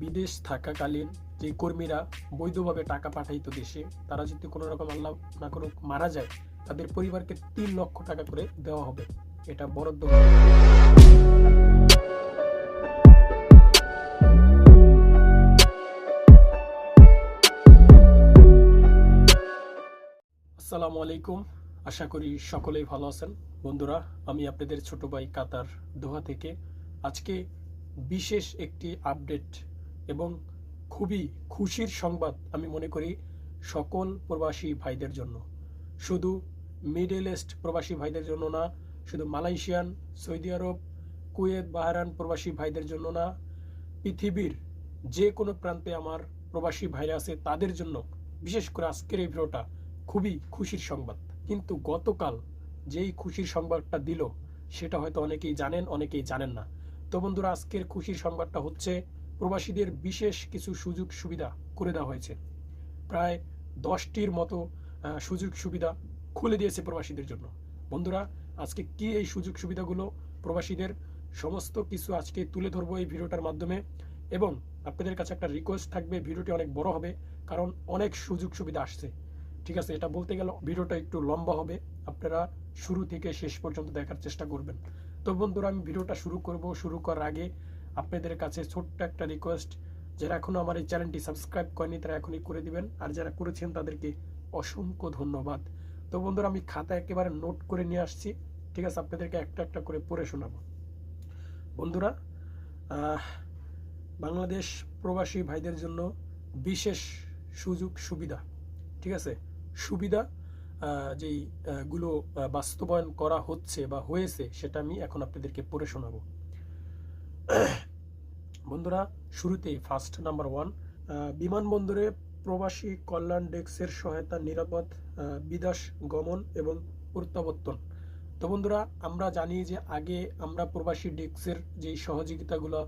বিদেশ থাকাকালীন যে কর্মীরা বৈধভাবে টাকা পাঠাইত দেশে, তারা যদি কোনো রকম আল্লাহ না কোনো মারা যায়, তাদের পরিবারকে তিন লক্ষ টাকা করে দেওয়া হবে। এটা বরাদ্দ আসসালামু আলাইকুম। আশা করি সকলেই ভালো আছেন। বন্ধুরা, আমি আপনাদের ছোট ভাই কাতার দোহা থেকে। আজকে বিশেষ একটি আপডেট এবং খুবই খুশির সংবাদ আমি মনে করি সকল প্রবাসী ভাইদের জন্য। শুধু মিডল ইস্ট প্রবাসী ভাইদের জন্য না, শুধু Malaysian, Saudi Arab, Kuwait Bahrain প্রবাসী ভাইদের জন্য না, পৃথিবীর যে কোনো প্রান্তে আমার প্রবাসী ভাইরা আছে তাদের জন্য বিশেষ করে আজকের এই ভিডিওটা খুবই খুশির সংবাদ। কিন্তু গতকাল যেই খুশির সংবাদটা দিল, সেটা হয়তো অনেকেই জানেন অনেকেই জানেন না। তো বন্ধুরা, আজকের খুশির সংবাদটা হচ্ছে প্রবাসীদের বিশেষ কিছু সুযোগ সুবিধা করে দেওয়া হয়েছে। প্রায় দশটির মতো সুযোগ সুবিধা খুলে দিয়েছে প্রবাসীদের জন্য। বন্ধুরা, আজকে কি এই সুযোগ সুবিধাগুলো প্রবাসীদের সমস্ত কিছু আজকে তুলে ধরবো এই ভিডিওটার মাধ্যমে? এবং আপনাদের কাছে একটা রিকোয়েস্ট থাকবে, ভিডিওটি অনেক বড় হবে, কারণ অনেক সুযোগ সুবিধা আসছে। ঠিক আছে, এটা বলতে গেলে ভিডিওটা একটু লম্বা হবে, আপনারা শুরু থেকে শেষ পর্যন্ত দেখার চেষ্টা করবেন। তো বন্ধুরা, আমি ভিডিওটা শুরু করব, শুরু করার আগে আপনাদের কাছে ছোট্ট একটা রিকোয়েস্ট যারা এখনও আমার এই চ্যানেলটি সাবস্ক্রাইব করেনি তারা এখনই করে দিবেন। আর যারা করেছেন তাদেরকে অসংখ্য ধন্যবাদ। তো বন্ধুরা আমি খাতা একেবারে নোট করে নিয়ে আসছি। ঠিক আছে আপনাদেরকে একটা একটা করে পড়ে শোনাবো। বন্ধুরা বাংলাদেশ প্রবাসী ভাইদের জন্য বিশেষ সুযোগ সুবিধা। ঠিক আছে? সুবিধা আহ, যেই গুলো বাস্তবায়ন করা হচ্ছে বা হয়েছে সেটা আমি এখন আপনাদেরকে পড়ে শোনাবো। বন্ধুরা, শুরুতেই ফার্স্ট নাম্বার ওয়ান বিমানবন্দরে প্রবাসী কল্যাণ ডেস্কের সহায়তা, নিরাপদ বিদেশ গমন এবং প্রত্যাবর্তন। তো বন্ধুরা, আমরা জানি যে আগে আমরা প্রবাসী ডেস্কের যে সহযোগিতাগুলো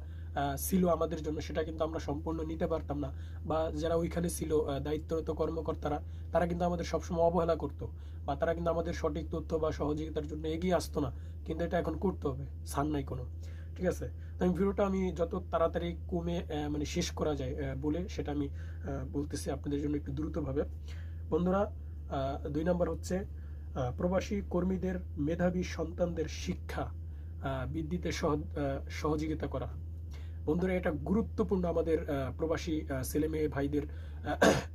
ছিল আমাদের জন্য, সেটা কিন্তু আমরা সম্পূর্ণ নিতে পারতাম না। বা যারা ওইখানে ছিল দায়িত্বরত কর্মকর্তারা, তারা কিন্তু আমাদের সবসময় অবহেলা করতো বা তারা কিন্তু আমাদের সঠিক তথ্য বা সহযোগিতার জন্য এগিয়ে আসতো না। কিন্তু এটা এখন করতে হবে সান নাই কোনো। ঠিক আছে? আমি ভিডিওটা আমি যত তাড়াতাড়ি কমে মানে শেষ করা যায় বলে সেটা আমি বলতেছি আপনাদের জন্য একটু দ্রুতভাবে। বন্ধুরা দুই নম্বর হচ্ছে প্রবাসী কর্মীদের মেধাবী সন্তানদের শিক্ষা বৃদ্ধিতে সহ- সহযোগিতা করা। বন্ধুরা, এটা গুরুত্বপূর্ণ আমাদের প্রবাসী ছেলে মেয়ে ভাইদের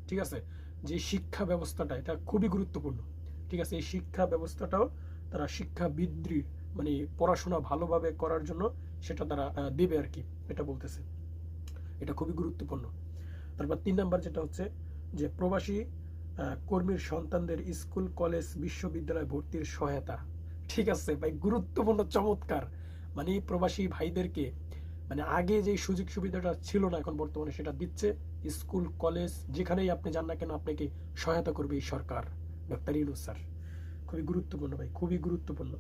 ঠিক আছে? যে শিক্ষা ব্যবস্থাটা, এটা খুবই গুরুত্বপূর্ণ। ঠিক আছে? এই শিক্ষা ব্যবস্থাটাও তারা শিক্ষা বৃদ্ধি মানে পড়াশোনা ভালোভাবে করার জন্য সেটা তারা দেবে আর কি, এটা বলতেছে। এটা খুবই গুরুত্বপূর্ণ। তারপর তিন নাম্বার যেটা হচ্ছে যে প্রবাসী কর্মীর সন্তানদের স্কুল, কলেজ, বিশ্ববিদ্যালয় ভর্তির সহায়তা। ঠিক আছে ভাই, গুরুত্বপূর্ণ, চমৎকার। মানে প্রবাসী ভাইদেরকে মানে আগে যে সুযোগ সুবিধাটা ছিল না, এখন বর্তমানে সেটা দিচ্ছে। স্কুল, কলেজ, যেখানেই আপনি যান না কেন, আপনাকে সহায়তা করবে এই সরকার ডক্টর ইউনুস স্যার। খুবই গুরুত্বপূর্ণ ভাই, খুবই গুরুত্বপূর্ণ।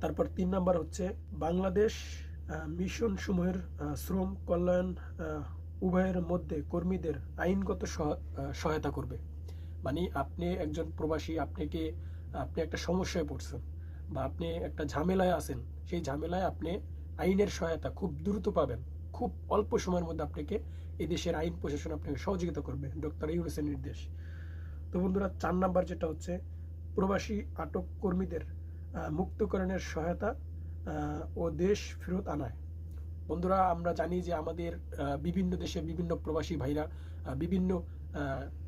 তারপর তিন নাম্বার হচ্ছে বাংলাদেশ মিশন সমূহের শ্রম, কল্যাণ উভয়ের মধ্যে কর্মীদের আইনগত সহ- সহায়তা করবে। মানে আপনি একজন প্রবাসী আপনাকে আপনি একটা সমস্যায় পড়ছেন বা আপনি একটা ঝামেলায় আছেন, সেই ঝামেলায় আপনি আইনের সহায়তা খুব দ্রুত পাবেন। খুব অল্প সময়ের মধ্যে আপনাকে এই দেশের আইন প্রশাসন আপনাকে সহযোগিতা করবে, ডক্টর ইউনুসের নির্দেশ। তো বন্ধুরা, চার নাম্বার যেটা হচ্ছে, প্রবাসী আটক কর্মীদের মুক্তকরণের সহায়তা ও দেশ ফেরত আনায়। বন্ধুরা, আমরা জানি যে আমাদের বিভিন্ন দেশে বিভিন্ন প্রবাসী ভাইরা বিভিন্ন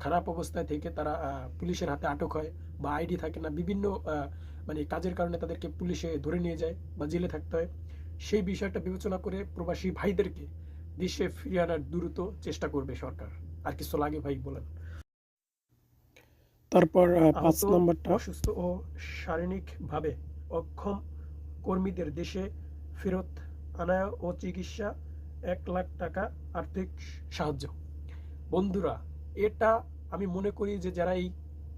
খারাপ অবস্থায় থেকে তারা পুলিশের হাতে আটক হয় বা আইডি থাকে না, বিভিন্ন মানে কাজের কারণে তাদেরকে পুলিশে ধরে নিয়ে যায় বা জেলে থাকতে হয়। সেই বিষয়টা বিবেচনা করে প্রবাসী ভাইদেরকে দেশে ফিরিয়ে আনার দ্রুত চেষ্টা করবে সরকার। আর কিছু লাগে ভাই, বলেন। তারপর পাঁচ নম্বরটা। অসুস্থ ও শারীরিকভাবে অক্ষম কর্মীদের দেশে ফেরত আনা ও চিকিৎসা এক লাখ টাকা আর্থিক সাহায্য। বন্ধুরা এটা আমি মনে করি যে যারা এই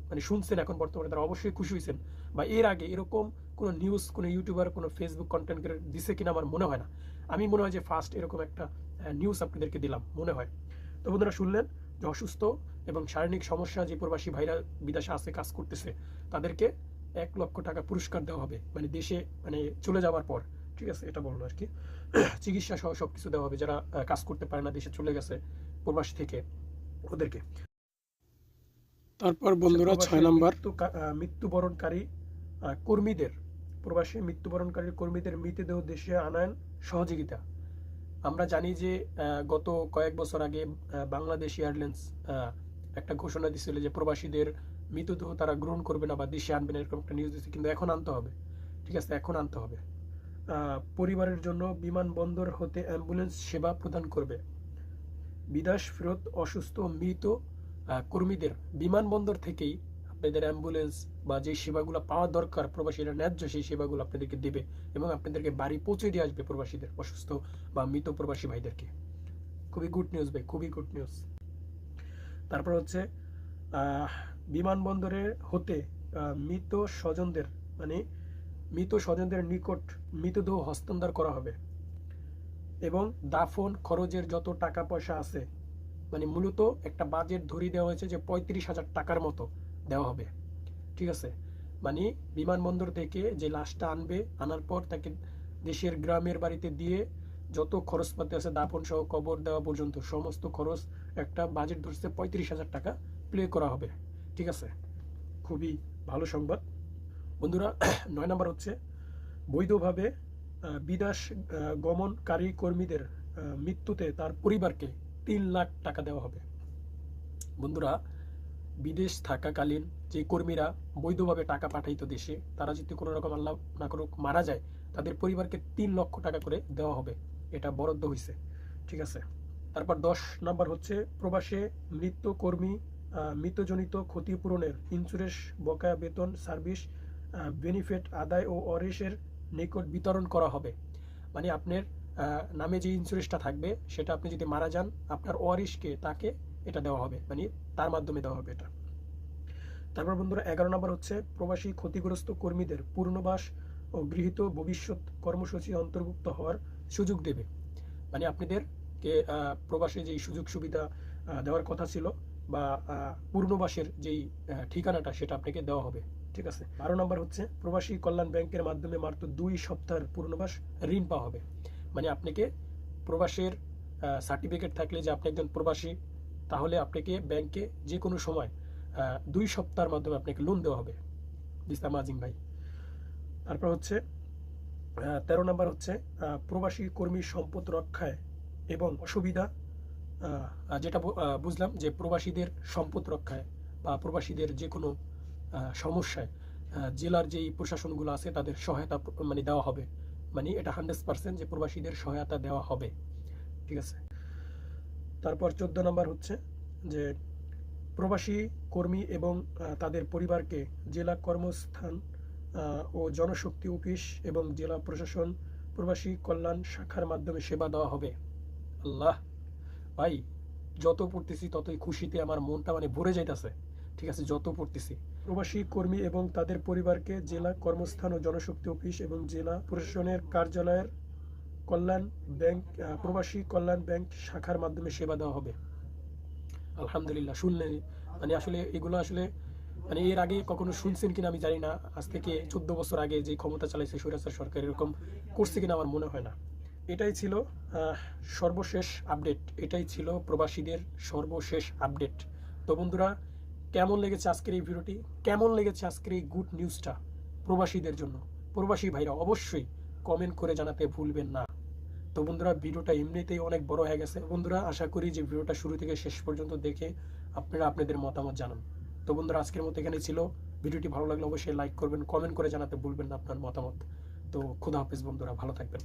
মানে শুনছেন এখন বর্তমানে তারা অবশ্যই খুশি হয়েছেন। বা এর আগে এরকম কোনো নিউজ কোনো ইউটিউবার কোনো ফেসবুক কন্টেন্ট দিছে কিনা আমার মনে হয় না। আমি মনে হয় যে ফার্স্ট এরকম একটা নিউজ আপনাদেরকে দিলাম মনে হয়। তো বন্ধুরা শুনলেন যে অসুস্থ এবং শারীরিক সমস্যা যে প্রবাসী ভাইরা বিদেশে আসে কাজ করতেছে তাদেরকে এক লক্ষ টাকা পুরস্কার দেওয়া হবে। মানে দেশে মানে চলে যাওয়ার পর ঠিক আছে এটা বলল আর কি। চিকিৎসা সহ সব কিছু দেওয়া হবে যারা কাজ করতে পারে না দেশে চলে গেছে প্রবাসী থেকে ওদেরকে। তারপর বন্ধুরা প্রবাসী ছয় নম্বর। মৃত্যুবরণকারী আহ, কর্মীদের প্রবাসী মৃত্যুবরণকারী কর্মীদের মৃতদেহ দেশে আনায়ন সহযোগিতা। আমরা জানি যে গত কয়েক বছর আগে বাংলাদেশ এয়ারলাইন্স একটা ঘোষণা দিছিল যে প্রবাসীদের মৃতদেহ তারা গ্রহণ করবে না বা দেশে আনবে না, এরকম একটা নিউজ দিচ্ছে কিন্তু এখন আনতে হবে। ঠিক আছে, এখন আনতে হবে। পরিবারের জন্য বিমানবন্দর হতে অ্যাম্বুলেন্স সেবা প্রদান করবে। বিদেশ ফেরত অসুস্থ মৃত কর্মীদের বিমানবন্দর থেকেই আপনাদের অ্যাম্বুলেন্স বা যে সেবাগুলো পাওয়া দরকার প্রবাসীরা ন্যায্য সেই সেবাগুলো আপনাদেরকে দেবে এবং আপনাদেরকে বাড়ি পৌঁছে দিয়ে আসবে প্রবাসীদের, অসুস্থ বা মৃত প্রবাসী ভাইদেরকে। খুবই গুড নিউজ ভাই, খুবই গুড নিউজ তারপর হচ্ছে বিমানবন্দরে হতে মৃত স্বজনদের মানে মৃত স্বজনদের নিকট মৃতদেহ হস্তান্তর করা হবে। এবং দাফন খরচের যত টাকা পয়সা আছে মানে মূলত একটা বাজেট ধরিয়ে দেওয়া হয়েছে যে পঁয়ত্রিশ হাজার টাকার মতো দেওয়া হবে। ঠিক আছে? মানে বিমানবন্দর থেকে যে লাশটা আনবে, আনার পর তাকে দেশের গ্রামের বাড়িতে দিয়ে যত খরচপাতি আছে দাপন সহ কবর দেওয়া পর্যন্ত সমস্ত খরচ একটা বাজেট ধরছে পঁয়ত্রিশ হাজার টাকা প্লে করা হবে। ঠিক আছে? খুবই ভালো সংবাদ। বন্ধুরা, নয় নম্বর হচ্ছে, বৈধভাবে বিদেশ গমনকারী কর্মীদের মৃত্যুতে তার পরিবারকে তিন লাখ টাকা দেওয়া হবে। বন্ধুরা, বিদেশ থাকাকালীন যে কর্মীরা বৈধভাবে টাকা পাঠাইতো দেশে, তারা যদি কোনো রকম আল্লাহ না করুক মারা যায়, তাদের পরিবারকে তিন লক্ষ টাকা করে দেওয়া হবে। এটা বরাদ্দ হয়েছে ঠিক আছে? তারপর দশ নাম্বার হচ্ছে প্রবাসে মৃত কর্মী মৃতজনিত ক্ষতিপূরণের ইন্স্যুরেন্স বকেয়া বেতন সার্ভিস বেনিফিট আদায় ও অরিসের নিকট বিতরণ করা হবে। মানে আপনার নামে যে ইন্স্যুরেন্সটা থাকবে, সেটা আপনি যদি মারা যান, আপনার ওয়ারিশকে তাকে এটা দেওয়া হবে। মানে তার মাধ্যমে দেওয়া হবে এটা। তারপর বন্ধুরা, এগারো নম্বর হচ্ছে প্রবাসী ক্ষতিগ্রস্ত কর্মীদের পূর্ণবাস ও গৃহীত ভবিষ্যৎ কর্মসূচি অন্তর্ভুক্ত হওয়ার সুযোগ দেবে। মানে আপনাদেরকে প্রবাসী যেই সুযোগ সুবিধা দেওয়ার কথা ছিল বা পূর্ণবাসের যেই ঠিকানাটা সেটা আপনাকে দেওয়া হবে। ঠিক আছে? বারো নম্বর হচ্ছে প্রবাসী কল্যাণ ব্যাংকের মাধ্যমে মাত্র দুই সপ্তাহের পূর্ণবাস ঋণ পাওয়া হবে। মানে আপনাকে প্রবাসের সার্টিফিকেট থাকলে যে আপনি একজন প্রবাসী, তাহলে আপনাকে ব্যাংকে যে কোনো সময় দুই সপ্তাহের মাধ্যমে আপনাকে লোন দেওয়া হবে। দিস্তা মাজিম ভাই। তারপর হচ্ছে তেরো নম্বর হচ্ছে প্রবাসী কর্মী সম্পদ রক্ষায় এবং অসুবিধা যেটা বুঝলাম যে প্রবাসীদের সম্পদ রক্ষায় বা প্রবাসীদের যে কোনো সমস্যায় জেলার যেই প্রশাসনগুলো আছে তাদের সহায়তা মানে দেওয়া হবে। মানে এটা হান্ড্রেড পার্সেন্ট যে প্রবাসীদের সহায়তা দেওয়া হবে। ঠিক আছে? তারপর চোদ্দ নম্বর হচ্ছে যে প্রবাসী কর্মী এবং তাদের পরিবারকে জেলা কর্মস্থান ও জনশক্তি অফিস এবং জেলা প্রশাসন, প্রবাসী কল্যাণ শাখার মাধ্যমে সেবা দেওয়া হবে। আল্লাহ, ভাই, যত পড়তেছি ততই খুশিতে আমার মনটা মানে ভরে যাইতেছে। ঠিক আছে, যত পড়তেছি। প্রবাসী কর্মী এবং তাদের পরিবারকে জেলা কর্মস্থান ও জনশক্তি অফিস এবং জেলা প্রশাসনের কার্যালয়ের কল্যাণ ব্যাংক প্রবাসী কল্যাণ ব্যাংক শাখার মাধ্যমে সেবা দেওয়া হবে। আলহামদুলিল্লাহ, শুনলেন। মানে আসলে এগুলো আসলে মানে এর আগে কখনো শুনছেন কিনা আমি জানি না। আজ থেকে চোদ্দ বছর আগে যে ক্ষমতা চালাইছে সৈরাচার সরকার, এরকম করছে কিনা আমার মনে হয় না। এটাই ছিল সর্বশেষ আপডেট। এটাই ছিল প্রবাসীদের সর্বশেষ আপডেট। তো বন্ধুরা, কেমন লেগেছে আজকের এই ভিডিওটি? কেমন লেগেছে আজকের এই গুড নিউজটা প্রবাসীদের জন্য? প্রবাসী ভাইরা, অবশ্যই কমেন্ট করে জানাতে ভুলবেন না। তো বন্ধুরা, ভিডিওটা এমনিতেই অনেক বড় হয়ে গেছে। বন্ধুরা, আশা করি যে ভিডিওটা শুরু থেকে শেষ পর্যন্ত দেখে আপনারা আপনাদের মতামত জানান। তো বন্ধুরা, আজকের মতো এখানে ছিল। ভিডিওটি ভালো লাগলে অবশ্যই লাইক করবেন কমেন্ট করে জানাতে ভুলবেন না আপনার মতামত। তো খুদা হাফিজ বন্ধুরা, ভালো থাকবেন।